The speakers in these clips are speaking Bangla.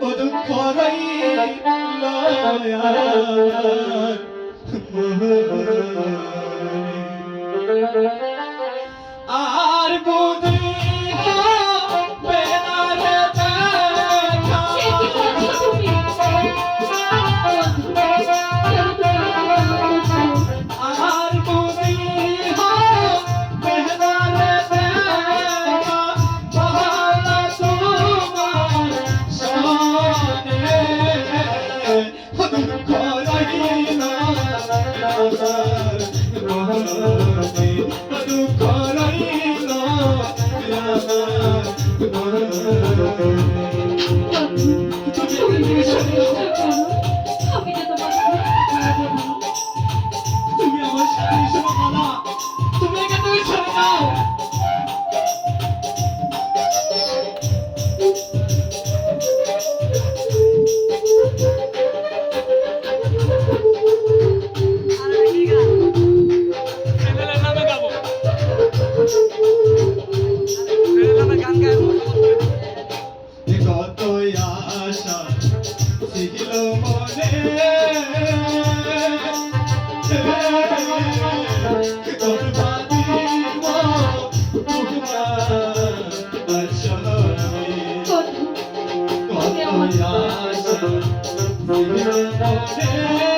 Padukkarai Layaar Mahal Allah কত আশা ছিল মনে? কত আশা ছিল মনে?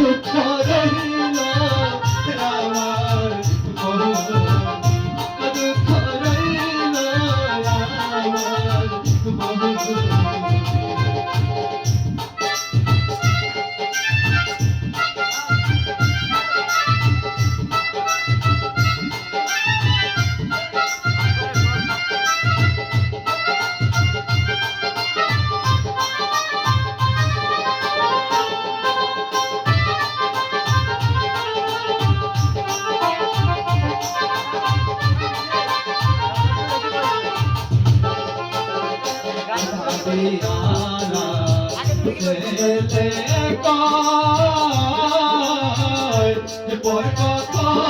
সুখ পর কথা।